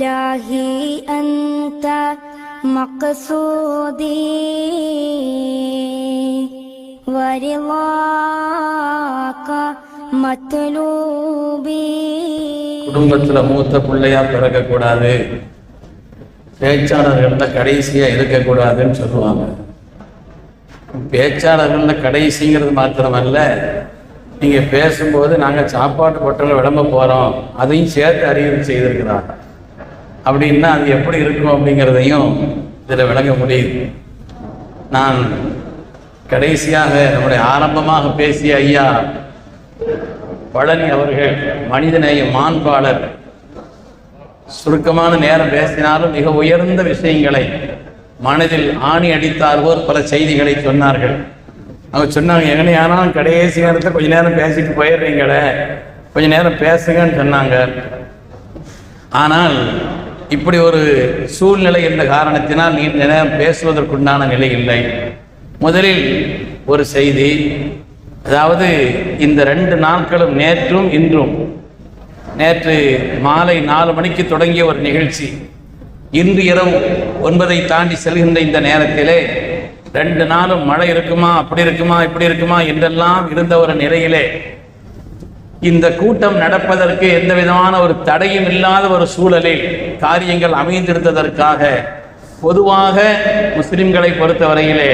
إلهي أنت مقصودي ورضاك مطلوبي குடும்பத்துல மூத்த பிள்ளையா பிறக்கக்கூடாது பேச்சாளர்கள்ல கடைசியா இருக்கக்கூடாதுன்னு சொல்லுவாங்க பேச்சாளர்கள்ல கடைசிங்கிறது மாத்திரமல்ல நீங்க பேசும்போது நாங்க சாப்பாட்டு பொட்டலை விளம்ப போறோம் அதையும் சேர்த்து அறிவு செய்திருக்கிறாங்க அப்படின்னா அது எப்படி இருக்கும் அப்படிங்கிறதையும் இதில் விளங்க முடியுது. நான் கடைசியாக நம்முடைய ஆரம்பமாக பேசிய ஐயா பழனி அவர்கள் மனிதநேய மாண்பாளர் சுருக்கமான நேரம் பேசினாலும் மிக உயர்ந்த விஷயங்களை மனதில் ஆணி அடித்தார்வோர் பல செய்திகளை சொன்னார்கள். அவங்க சொன்னாங்க எங்கனையானாலும் கடைசி நேரத்தில் கொஞ்ச நேரம் பேசிட்டு போயிடுறீங்களே கொஞ்ச நேரம் பேசுங்கன்னு சொன்னாங்க. ஆனால் இப்படி ஒரு சூழ்நிலை என்ற காரணத்தினால் நீண்ட நேரம் பேசுவதற்குண்டான நிலை இல்லை. முதலில் ஒரு செய்தி. அதாவது இந்த ரெண்டு நாட்களும் நேற்றும் இன்றும். நேற்று மாலை நாலு மணிக்கு தொடங்கிய ஒரு நிகழ்ச்சி. இன்று இரவு ஒன்பதை தாண்டி செல்கின்ற இந்த நேரத்திலே ரெண்டு நாளும் மழை இருக்குமா அப்படி இருக்குமா இப்படி இருக்குமா என்றெல்லாம் இருந்த ஒரு நிலையிலே இந்த கூட்டம் நடப்பதற்கு எந்த விதமான ஒரு தடையும் இல்லாத ஒரு சூழலில் காரியங்கள் அமைந்திருந்ததற்காக பொதுவாக முஸ்லிம்களை பொறுத்தவரையிலே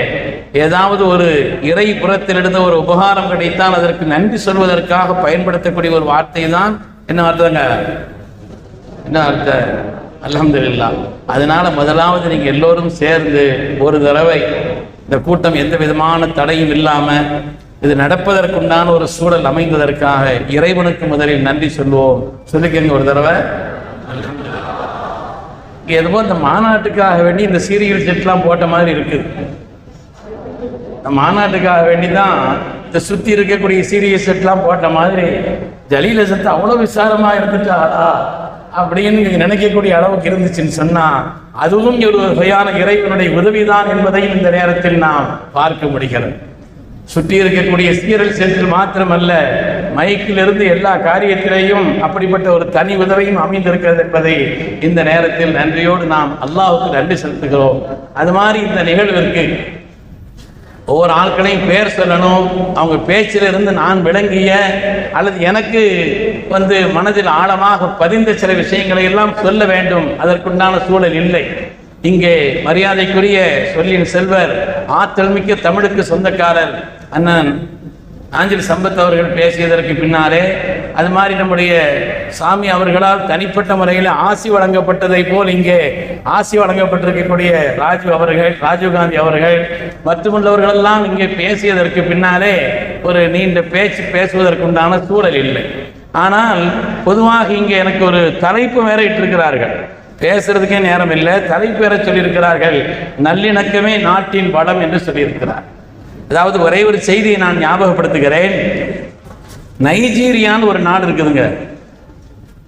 ஏதாவது ஒரு இறை புறத்திலிருந்து ஒரு உபகாரம் கிடைத்தால் அதற்கு நன்றி சொல்வதற்காக பயன்படுத்தக்கூடிய ஒரு வார்த்தை தான் என்ன அர்த்தங்க? என்ன அர்த்தம் இல்லா அதனால முதலாவது நீங்க எல்லோரும் சேர்ந்து ஒரு தடவை இந்த கூட்டம் எந்த விதமான தடையும் இல்லாம இது நடப்பதற்குண்டான ஒரு சூழல் அமைந்ததற்காக இறைவனுக்கு முதலில் நன்றி சொல்லுவோம். சொல்லிக்கங்க ஒரு தடவை. இங்க எதுவோ இந்த மாநாட்டுக்காக வேண்டி இந்த சீரியல் செட்லாம் போட்ட மாதிரி இருக்குது இந்த மாநாட்டுக்காக வேண்டி தான் இந்த சுத்தி இருக்கக்கூடிய சீரியல் செட்லாம் போட்ட மாதிரி ஜலீல சத்து அவ்வளவு விசாரமா இருந்துட்டாளா அப்படின்னு நினைக்கக்கூடிய அளவுக்கு இருந்துச்சுன்னு சொன்னா அதுவும் ஒரு வகையான இறைவனுடைய உதவிதான் என்பதையும் இந்த நேரத்தில் நாம் பார்க்க முடிகிறது. சுற்றி இருக்கக்கூடிய சீரல் சென்று மாத்திரமல்ல மைக்கிலிருந்து எல்லா காரியத்திலேயும் அப்படிப்பட்ட ஒரு தனி உதவியும் அமைந்திருக்கிறது என்பதை இந்த நேரத்தில் நன்றியோடு நாம் அல்லாவுக்கு நன்றி செலுத்துகிறோம். அது மாதிரி இந்த நிகழ்விற்கு ஒவ்வொரு ஆட்களையும் பேர் சொல்லணும். அவங்க பேச்சிலிருந்து நான் விளங்கிய அல்லது எனக்கு வந்து மனதில் ஆழமாக பதிந்த சில விஷயங்களை எல்லாம் சொல்ல வேண்டும். அதற்குண்டான சூழல் இல்லை. இங்கே மரியாதைக்குரிய சொல்லின் செல்வர் ஆற்றல் தமிழுக்கு சொந்தக்காரர் அண்ணன் ஆஞ்சல் சம்பத் அவர்கள் பேசியதற்கு பின்னாலே அது மாதிரி நம்முடைய சாமி அவர்களால் தனிப்பட்ட முறையில் ஆசி வழங்கப்பட்டதை போல் இங்கே ஆசி வழங்கப்பட்டிருக்கக்கூடிய ராஜீவ் அவர்கள் ராஜீவ்காந்தி அவர்கள் மற்றுமுள்ளவர்களெல்லாம் இங்கே பேசியதற்கு பின்னாலே ஒரு நீண்ட பேச்சு பேசுவதற்குண்டான சூழல் இல்லை. ஆனால் பொதுவாக இங்கே எனக்கு ஒரு தலைப்பு வேற இட்டிருக்கிறார்கள். பேசுறதுக்கே நேரம் இல்லை. தலைப்பு சொல்லியிருக்கிறார்கள். நல்லிணக்கமே நாட்டின் பலம் என்று சொல்லியிருக்கிறார். அதாவது ஒரே ஒரு செய்தியை நான் ஞாபகப்படுத்துகிறேன். நைஜீரியான்னு ஒரு நாடு இருக்குதுங்க.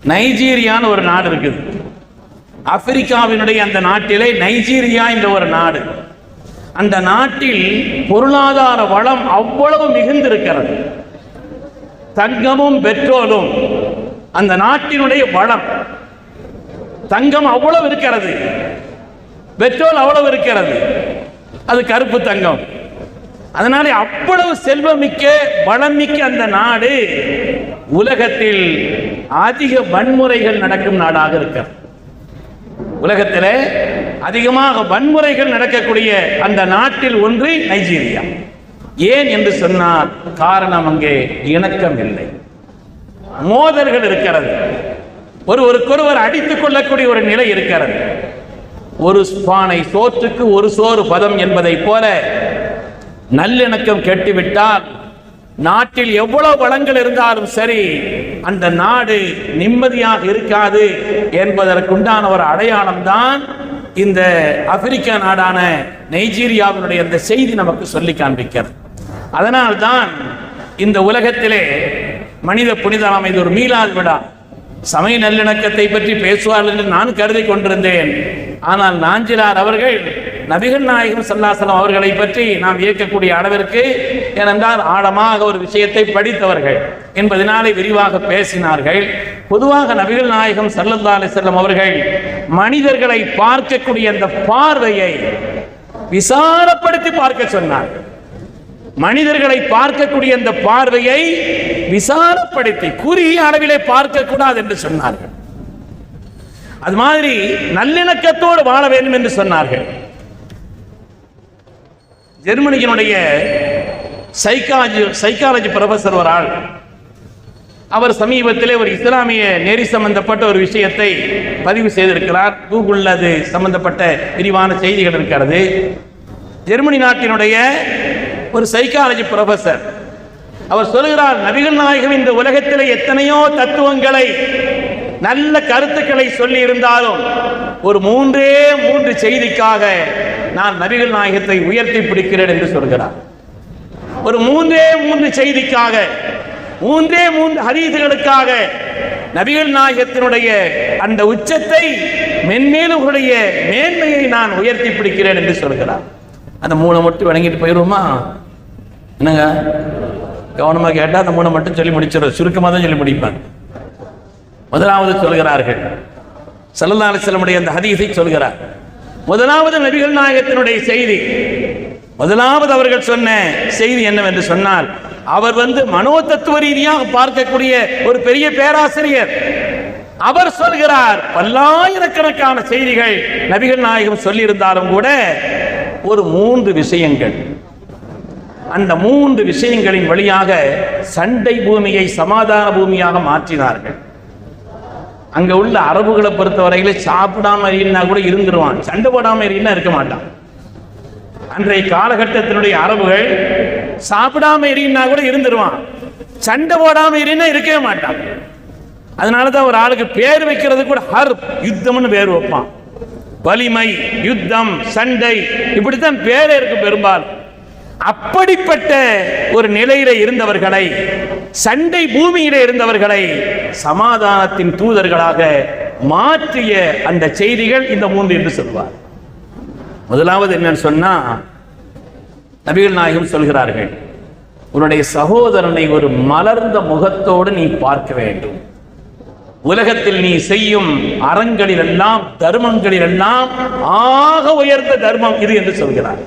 நைஜீரியான்னு ஒரு நாடு இருக்குது. ஆப்பிரிக்காவினுடைய அந்த நாட்டிலே நைஜீரியா என்ற ஒரு நாடு. அந்த நாட்டில் பொருளாதார வளம் அவ்வளவு மிகுந்திருக்கிறது. தங்கமும் பெட்ரோலும் அந்த நாட்டினுடைய வளம். தங்கம் அவ்வளவு இருக்கிறது. பெட்ரோல் அவ்வளவு இருக்கிறது. அது கருப்பு தங்கம். அதனால அவ்வளவு செல்வமிக்க வளமிக்க அந்த நாடு உலகத்தில் அதிக வன்முறைகள் நடக்கும் நாடாக இருக்கிறது உலகத்தில் அதிகமாக வன்முறைகள் நடக்கக்கூடிய அந்த நாட்டில் ஒன்று நைஜீரியா. ஏன் என்று சொன்னால் காரணம் அங்கே இணக்கம் இல்லை மோதல்கள் இருக்கிறது. ஒருவருக்கொருவர் அடித்துக் கொள்ளக்கூடிய ஒரு நிலை இருக்கிறது. ஒரு பானை சோற்றுக்கு ஒரு சோறு பதம் என்பதை போல நல்லிணக்கம் கெட்டுவிட்டால் நாட்டில் எவ்வளவு வளங்கள் இருந்தாலும் சரி அந்த நாடு நிம்மதியாக இருக்காது என்பதற்குண்டான ஒரு அடையாளம் தான் இந்த ஆப்பிரிக்க நாடான நைஜீரியாவினுடைய அந்த செய்தி நமக்கு சொல்லி காண்பிக்கிறது. அதனால்தான் இந்த உலகத்திலே மனித புனிதம் இது ஒரு மீளாது விழா சமய நல்லிணக்கத்தை பற்றி பேசுவார்கள் என்று நான் கருதி கொண்டிருந்தேன். ஆனால் நாஞ்சிலார் அவர்கள் நபிகள் நாயகம் சல்லாசலம் அவர்களை பற்றி நாம் இயக்கக்கூடிய அளவிற்கு ஏனென்றால் ஆழமாக ஒரு விஷயத்தை படித்தவர்கள் என்பதனாலே விரிவாக பேசினார்கள். பொதுவாக நபிகள் நாயகம் சல்லல்லா அலிசல்லம் அவர்கள் மனிதர்களை பார்க்கக்கூடிய அந்த பார்வையை விசாரப்படுத்தி பார்க்க சொன்னார்கள் மனிதர்களை பார்க்கக்கூடிய அந்த பார்வையை விசாலப்படுத்தி குறுகிய அளவிலே பார்க்க கூடாது என்று சொன்னார்கள். அது மாதிரி நல்லிணக்கத்தோடு வாழ வேண்டும் என்று சொன்னார்கள். ஜெர்மனியினுடைய சைக்காலஜி சைக்காலஜி ப்ரொஃபசர் ஒரு ஆள். அவர் சமீபத்திலே ஒரு இஸ்லாமிய நெறி சம்பந்தப்பட்ட ஒரு விஷயத்தை பதிவு செய்திருக்கிறார். கூகுளில் அது சம்பந்தப்பட்ட விரிவான செய்திகள் இருக்கிறது. ஜெர்மனி நாட்டினுடைய ஒரு சைக்காலஜி ப்ரொஃபசர் அவர் சொல்கிறார் நபிகள் நாயகம் இந்த உலகத்தில் எத்தனையோ தத்துவங்களை நல்ல கருத்துக்களை சொல்லி இருந்தாலும் ஒரு மூன்றே மூன்று செய்திக்காக நான் நபிகள் நாயகத்தை உயர்த்தி பிடிக்கிறேன் என்று சொல்கிறார். ஒரு மூன்றே மூன்று செய்திக்காக மூன்றே மூன்று ஹரீதுகளுக்காக நபிகள் நாயகத்தினுடைய அந்த உச்சத்தை மென்மேலும் உடைய மேன்மையை நான் உயர்த்தி பிடிக்கிறேன் என்று சொல்கிறார். அந்த மூணை மட்டும் வணங்கிட்டு போயிடுவோமா? என்னங்க? கவனமாக கேட்டால் அந்த மூணை மட்டும் சொல்லி முடிச்சிடும் சுருக்கமாக தான் சொல்லி முடிப்பேன். முதலாவது சொல்கிறார்கள். சல்லல்லா அலிஸ்லமுடைய அந்த ஹதீஸை சொல்கிறார். முதலாவது நபிகள் நாயகத்தினுடைய செய்தி. முதலாவது அவர்கள் சொன்ன செய்தி என்னவென்று சொன்னால் அவர் வந்து மனோ தத்துவ ரீதியாக பார்க்கக்கூடிய ஒரு பெரிய பேராசிரியர். அவர் சொல்கிறார் பல்லாயிரக்கணக்கான செய்திகள் நபிகள் நாயகம் சொல்லியிருந்தாலும் கூட ஒரு மூன்று விஷயங்கள். அந்த மூன்று விஷயங்களின் வழியாக சண்டை பூமியை சமாதான பூமியாக மாற்றினார்கள். அங்க உள்ள அரபுகளை பொறுத்தவரையில சாப்பிடாம இருந்தா கூட இருந்துருவான். சண்டை போடாம இருந்தா இருக்க மாட்டான். அன்றைய காலகட்டத்தினுடைய அரபுகள் சாப்பிடாம இருந்தா கூட இருந்துருவான். சண்டை போடாம இருந்தா இருக்கவே மாட்டான். அதனால தான் ஒரு ஆளுக்கு பேர் வைக்கிறது கூட ஹர் யுத்தம்னு பேர் வைப்பான். வலிமை யுத்தம் சண்டை இப்படித்தான் பேரே இருக்கு பெரும்பாலும். அப்படிப்பட்ட ஒரு நிலையில இருந்தவர்களை சண்டை பூமியில இருந்தவர்களை சமாதானத்தின் தூதர்களாக மாற்றிய அந்த செய்திகள் இந்த மூன்று என்று சொல்வார். முதலாவது என்னன்னு சொன்னா நபிகள் நாயகம் சொல்கிறார்கள் உன்னுடைய சகோதரனை ஒரு மலர்ந்த முகத்தோடு நீ பார்க்க வேண்டும். உலகத்தில் நீ செய்யும் அறங்களில் எல்லாம் தர்மங்களில் எல்லாம் ஆக உயர்ந்த தர்மம் இது என்று சொல்கிறார்.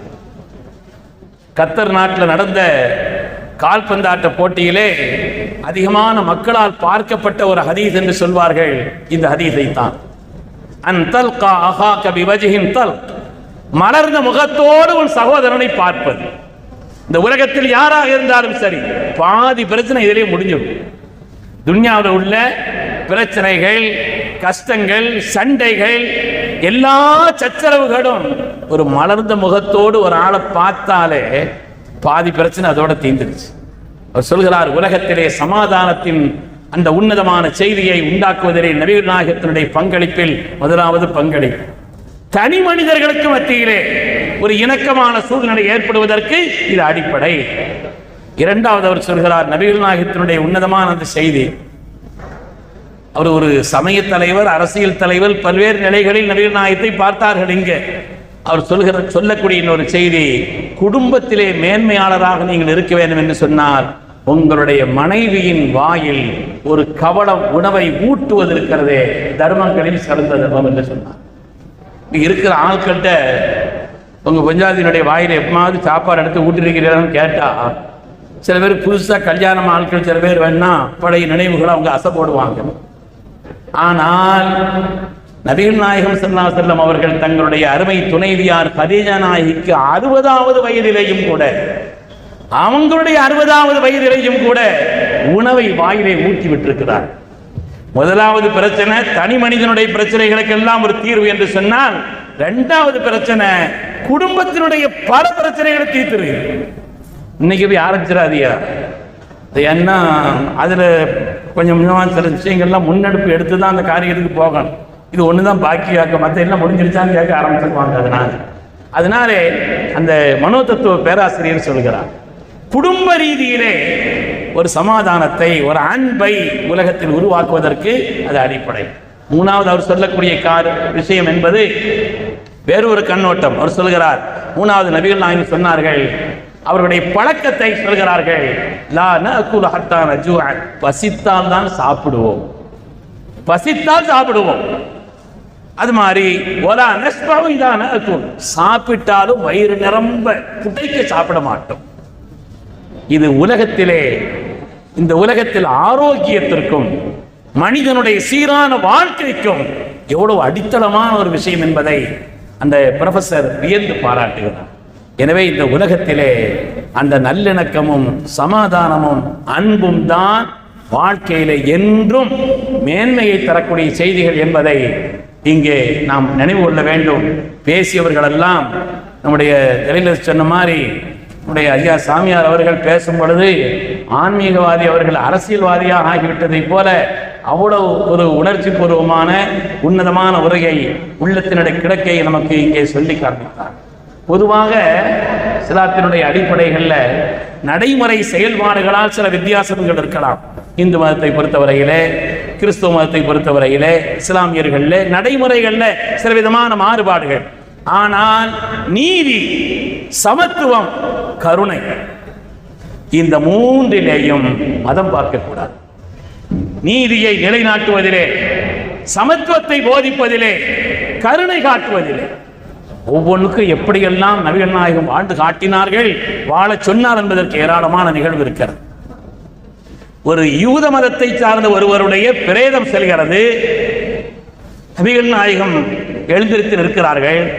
கத்தர் நாட்டில் நடந்த கால்பந்தாட்ட போட்டியிலே அதிகமான மக்களால் பார்க்கப்பட்ட ஒரு ஹதீஸ் என்று சொல்வார்கள். இந்த ஹதீஸை தான் அன் தல்கா அஹா கபி வஜிஹின் தல் மலர்ந்த முகத்தோடு உன் சகோதரனை பார்ப்பது. இந்த உலகத்தில் யாராக இருந்தாலும் சரி பாதி பிரச்சனை இதிலே முடிஞ்சிடும். துன்யாவில் உள்ள பிரச்சனைகள் கஷ்டங்கள் சண்டைகள் எல்லா சச்சரவுகளும் ஒரு மலர்ந்த முகத்தோடு ஒரு ஆளை பார்த்தாலே பாதி பிரச்சனை அதோட தீர்ந்துருச்சு. அவர் சொல்கிறார் உலகத்திலே சமாதானத்தின் அந்த உன்னதமான செய்தியை உண்டாக்குவதிலே நவீர் நாயகத்தினுடைய பங்களிப்பில் முதலாவது பங்களிப்பு. தனி மனிதர்களுக்கு மத்தியிலே ஒரு இணக்கமான சூழ்நிலை ஏற்படுவதற்கு இது அடிப்படை. இரண்டாவது அவர் சொல்கிறார் நபிகள் நாயகத்தினுடைய உன்னதமான அந்த செய்தி அவர் ஒரு சமய தலைவர் அரசியல் தலைவர் பல்வேறு நிலைகளில் நபிகள் நாயகத்தை பார்த்தார்கள் இங்கே. அவர் சொல்கிற சொல்லக்கூடிய இன்னொரு செய்தி குடும்பத்திலே மேன்மையாளராக நீங்கள் இருக்க வேண்டும் என்று சொன்னால் உங்களுடைய மனைவியின் வாயில் ஒரு கவளம் உணவை ஊட்டுவதற்கிறதே தர்மங்களில் சிறந்த தர்மம் என்று சொன்னார். இருக்கிற ஆட்கள்கிட்ட உங்க பஞ்சாதியினுடைய வாயில் எப்பமாவது சாப்பாடு எடுத்து ஊட்டிருக்கிறீர்கள்னு கேட்டா சில பேர் புதுசாக கல்யாணம் ஆட்கள் சில பேர் வேணா பழைய நினைவுகளை அவங்க அசை போடுவாங்க ஆனால் நபிகள் நாயகம் சல்லா செல்லம் அவர்கள் தங்களுடைய அருமை துணைவியார் ஹதீஜா நாயகிக்கு அறுபதாவது வயதிலேயும் கூட அவங்களுடைய அறுபதாவது வயதிலேயும் கூட உணவை வாயிலே ஊட்டி விட்டிருக்கிறார். முதலாவது பிரச்சனை தனி மனிதனுடைய பிரச்சனைகளுக்கெல்லாம் ஒரு தீர்வு என்று சொன்னால் இரண்டாவது பிரச்சனை குடும்பத்தினுடைய பல பிரச்சனைகளை தீர்த்துரு இன்னைக்கு போய் ஆரம்பிச்சிடாதியா என்ன அதில் கொஞ்சம் கொஞ்சமாக சில விஷயங்கள்லாம் முன்னெடுப்பு எடுத்து தான் அந்த காரியத்துக்கு போகணும். இது ஒன்று தான் பாக்கியாக்க மற்ற எல்லாம் முடிஞ்சிருச்சான்னு கேட்க ஆரம்பிச்சிருவாங்க அதனால. அதனாலே அந்த மனோதத்துவ பேராசிரியர் சொல்கிறார் குடும்ப ரீதியிலே ஒரு சமாதானத்தை ஒரு அன்பை உலகத்தில் உருவாக்குவதற்கு அது அடிப்படை. மூணாவது அவர் சொல்லக்கூடிய கார் விஷயம் என்பது வேறொரு கண்ணோட்டம். அவர் சொல்கிறார் மூணாவது நபிகள் நாயகம் சொன்னார்கள் அவருடைய பழக்கத்தை சொல்கிறார்கள் லா நகுல ஹத்தா நஜூஅ பசித்தால் தான் சாப்பிடுவோம். பசித்தால் சாப்பிடுவோம். அது மாதிரி ஒலா நஸ்பாவு இதான சாப்பிட்டாலும் வயிறு நிரம்ப புட்டைக்க சாப்பிட மாட்டோம். இது உலகத்திலே இந்த உலகத்தில் ஆரோக்கியத்திற்கும் மனிதனுடைய சீரான வாழ்க்கைக்கும் எவ்வளவு அடித்தளமான ஒரு விஷயம் என்பதை அந்த ப்ரொஃபசர் வியந்து பாராட்டுகிறார். எனவே இந்த உலகத்திலே அந்த நல்லிணக்கமும் சமாதானமும் அன்பும் தான் வாழ்க்கையில என்றும் மேன்மையை தரக்கூடிய செய்திகள் என்பதை இங்கே நாம் நினைவு கொள்ள வேண்டும். பேசியவர்களெல்லாம் நம்முடைய ஜெயலலிதா சொன்ன மாதிரி நம்முடைய ஐயா சாமியார் அவர்கள் பேசும் பொழுது ஆன்மீகவாதி அவர்கள் அரசியல்வாதியாக ஆகிவிட்டதைப் போல அவ்வளவு ஒரு உணர்ச்சி பூர்வமான உன்னதமான உரையை உள்ளத்தினுடைய கிடக்கை நமக்கு இங்கே சொல்லி காண்பித்தார். பொதுவாக சிலாத்தினுடைய அடிப்படைகளில் நடைமுறை செயல்பாடுகளால் சில வித்தியாசங்கள் இருக்கலாம். இந்து மதத்தை பொறுத்தவரையிலே கிறிஸ்துவ மதத்தை பொறுத்தவரையிலே இஸ்லாமியர்களில் நடைமுறைகள்ல சில விதமான மாறுபாடுகள். ஆனால் நீதி சமத்துவம் கருணை இந்த மூன்றிலேயும் மதம் பார்க்கக்கூடாது. நீதியை நிலைநாட்டுவதிலே சமத்துவத்தை போதிப்பதிலே கருணை காட்டுவதிலே ஒவ்வொன்றுக்கும் எப்படியெல்லாம் நபிகள் நாயகம் வாழ்ந்து காட்டினார்கள் வாழச் சொன்னார் என்பதற்கு ஏராளமான நிகழ்வு இருக்கிறது. ஒரு யூத மதத்தை சார்ந்த ஒருவருடைய பிரேதம் செல்கிறது. நபிகள் நாயகம் எழுந்திருத்து நிற்கிறார்கள்.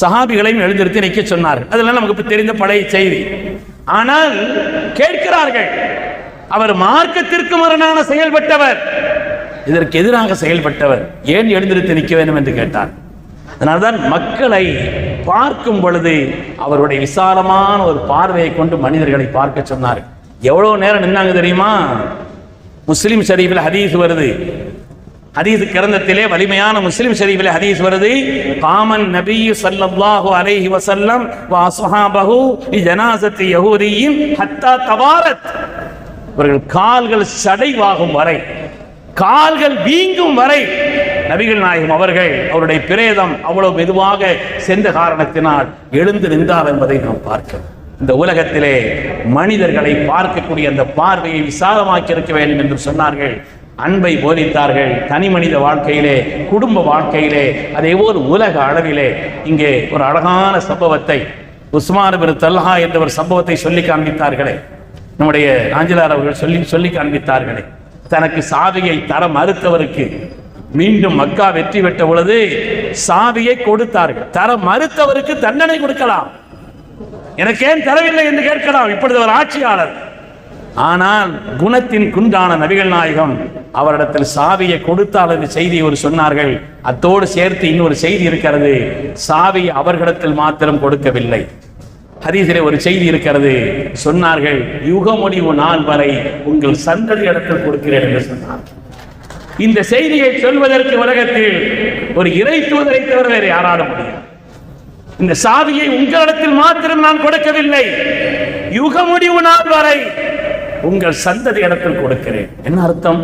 சஹாபிகளையும் எழுந்திருத்து நிற்க சொன்னார்கள். அதெல்லாம் நமக்கு தெரிந்த பழைய செய்தி. ஆனால் கேட்கிறார்கள். அவர் மார்க்கத்திற்கு மரணான செயல்பட்டவர். இதற்கு எதிராக செயல்பட்டவர். ஏன் எழுந்திருத்து நிற்க வேண்டும் என்று கேட்டார்? அதனால்தான் மக்களை பார்க்கும் பொழுது அவருடைய விசாலமான ஒரு பார்வையை கொண்டு மனிதர்களை பார்க்க சொன்னார். எவ்வளவு நேரம் நின்னாங்க தெரியுமா? முஸ்லிம் ஷரீஃபில் ஹதீஸ் வருது. ஹதீஸ் கிரந்தத்திலே வலிமையான முஸ்லிம் ஷரீஃபில் ஹதீஸ் வருது. காமன் நபி ஸல்லல்லாஹு அலைஹி வசல்லம் வ அஸ்ஹாபஹு ஜனாசத்தி யஹூதியின் ஹத்தா தவாரத் இவர்கள் கால்கள் சடைவாகும் வரை கால்கள் வீங்கும் வரை நபிகள் நாயகம் அவர்கள் அவருடைய பிரேதம் அவ்வளவு மெதுவாக சென்ற காரணத்தினால் எழுந்து நின்றார் என்பதை நாம் பார்க்கிறோம். இந்த உலகத்திலே மனிதர்களை பார்க்கக்கூடிய அந்த பார்வையை விசாலமாக்கி இருக்க வேண்டும் என்று சொன்னார்கள். அன்பை போதித்தார்கள். தனி மனித வாழ்க்கையிலே குடும்ப வாழ்க்கையிலே அதே போல் உலக அளவிலே இங்கே ஒரு அழகான சம்பவத்தை உஸ்மான் பின் தல்ஹா என்ற ஒரு சம்பவத்தை சொல்லி காண்பித்தார்களே. நம்முடைய ஆஞ்சலார் அவர்கள் சொல்லி சொல்லி காண்பித்தார்களே. தனக்கு சாவியை தர மறுத்தவருக்கு மீண்டும் மக்கா வெற்றி பெற்ற பொழுது சாவியை கொடுத்தார்கள். தர மறுத்தவருக்கு தண்டனை கொடுக்கலாம். எனக்கு ஏன் தரவில்லை என்று கேட்கலாம். இப்பொழுது ஒரு ஆட்சியாளர். ஆனால் குணத்தின் குன்றான நபிகள் நாயகம் அவரிடத்தில் சாவியை கொடுத்தால் என்று செய்தி ஒரு சொன்னார்கள். அத்தோடு சேர்த்து இன்னொரு செய்தி இருக்கிறது. சாவியை அவர்களிடத்தில் மாத்திரம் கொடுக்கவில்லை. ஹதீஸிலே ஒரு செய்தி இருக்கிறது. சொன்னார்கள் யுக முடிவு நாள் வரை உங்கள் சந்ததி இடத்தில் கொடுக்கிறேன் என்று சொன்னார் இந்த செய்தியை சொல்வதற்கு உலகத்தில் ஒரு இறை தூதரை தவிர வேறு யாராலும் முடியும் இந்த சாவியை உங்களிடத்தில் மாத்திரம் நான் கொடுக்கவில்லை. யுக முடிவு நாள் வரை உங்கள் சந்ததி இடத்தில் கொடுக்கிறேன். என்ன அர்த்தம்?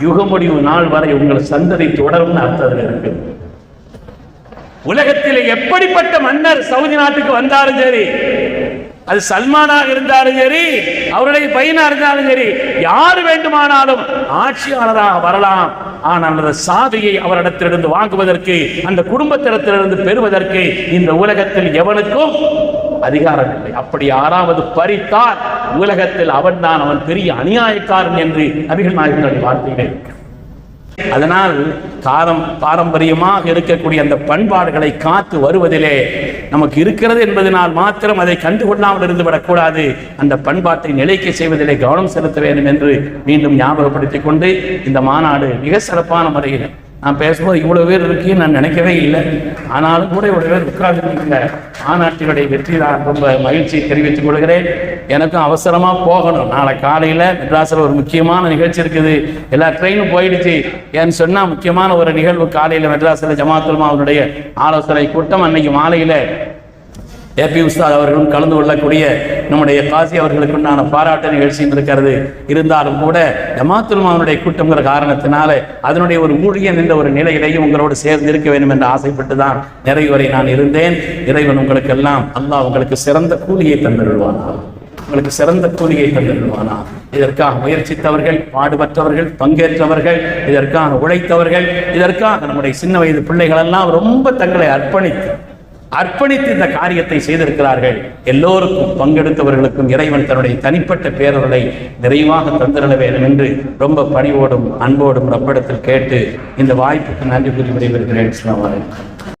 யுக முடிவு நாள் வரை உங்கள் சந்ததி தொடரும் அர்த்தத்தில் இருக்கு. உலகத்தில் எப்படிப்பட்ட மன்னர் சவுதி நாட்டுக்கு வந்தாலும் சரி அது சல்மானாக இருந்தாலும் சரி அவருடைய பையனாக இருந்தாலும் சரி யார் வேண்டுமானாலும் ஆட்சியாளராக வரலாம். ஆனால் அந்த சாவியை அவரிடத்திலிருந்து வாங்குவதற்கு அந்த குடும்பத்திடத்திலிருந்து பெறுவதற்கு இந்த உலகத்தில் எவனுக்கும் அதிகாரம் இல்லை. அப்படி யாராவது பறித்தால் உலகத்தில் அவன் தான் அவன் பெரிய அநியாயக்காரன் என்று நபிகள் நாயகனுடைய வார்த்தையிலே அதனால் காரம் பாரம்பரியமாக இருக்கக்கூடிய அந்த பண்பாடுகளை காத்து வருவதிலே நமக்கு இருக்கிறது என்பதனால் மாத்திரம் அதை கண்டுகொள்ளாமல் இருந்து விடக்கூடாது. அந்த பண்பாட்டை நிலைக்க செய்வதிலே கவனம் செலுத்த வேண்டும் என்று மீண்டும் ஞாபகப்படுத்திக் கொண்டு இந்த மாநாடு மிக சிறப்பான முறையில் நான் பேசும்போது இவ்வளோ பேர் இருக்குன்னு நான் நினைக்கவே இல்லை. ஆனாலும் கூட இவ்வளோ பேர் உட்கார்ந்து மாநாட்டினுடைய வெற்றி நான் ரொம்ப மகிழ்ச்சி தெரிவித்துக் கொள்கிறேன். எனக்கும் அவசரமாக போகணும். நாளை காலையில் மெட்ராஸில் ஒரு முக்கியமான நிகழ்ச்சி இருக்குது. எல்லா ட்ரெயினும் போயிடுச்சு. ஏன்னு சொன்னால் முக்கியமான ஒரு நிகழ்வு காலையில் மெட்ராஸில் ஜமாத்துல் அவருடைய ஆலோசனை கூட்டம் அன்னைக்கு மாலையில் ஏபி உஸ்தாத் அவர்களும் கலந்து கொள்ளக்கூடிய நம்முடைய காசி அவர்களுக்கு நான் பாராட்டு நிகழ்ச்சியும் இருக்கிறது இருந்தாலும் கூட ஜமாத்துல்மாவனுடைய கூட்டங்கிற காரணத்தினால அதனுடைய ஒரு ஊழியன் என்ற ஒரு நிலையிலேயும் உங்களோடு சேர்ந்து இருக்க வேண்டும் என்று ஆசைப்பட்டு தான் நிறைவரை நான் இருந்தேன். இறைவன் உங்களுக்கு எல்லாம் அல்லாஹ் உங்களுக்கு சிறந்த கூலியை தந்துவிடுவானா உங்களுக்கு சிறந்த கூலியை தந்துவிடுவானா இதற்காக முயற்சித்தவர்கள் பாடுபட்டவர்கள் பங்கேற்றவர்கள் இதற்காக உழைத்தவர்கள் இதற்காக நம்முடைய சின்ன வயது பிள்ளைகள் எல்லாம் ரொம்ப தங்களை அர்ப்பணித்து அர்ப்பணித்து இந்த காரியத்தை செய்திருக்கிறார்கள். எல்லோருக்கும் பங்கெடுத்தவர்களுக்கும் இறைவன் தன்னுடைய தனிப்பட்ட பேரர்களை நிறைவாக தந்திரல வேண்டும் என்று ரொம்ப பணிவோடும் அன்போடும் ரப்படத்தில் கேட்டு இந்த வாய்ப்புக்கு நன்றி கூறி விடைபெறுகிறேன். அஸ்ஸலாமு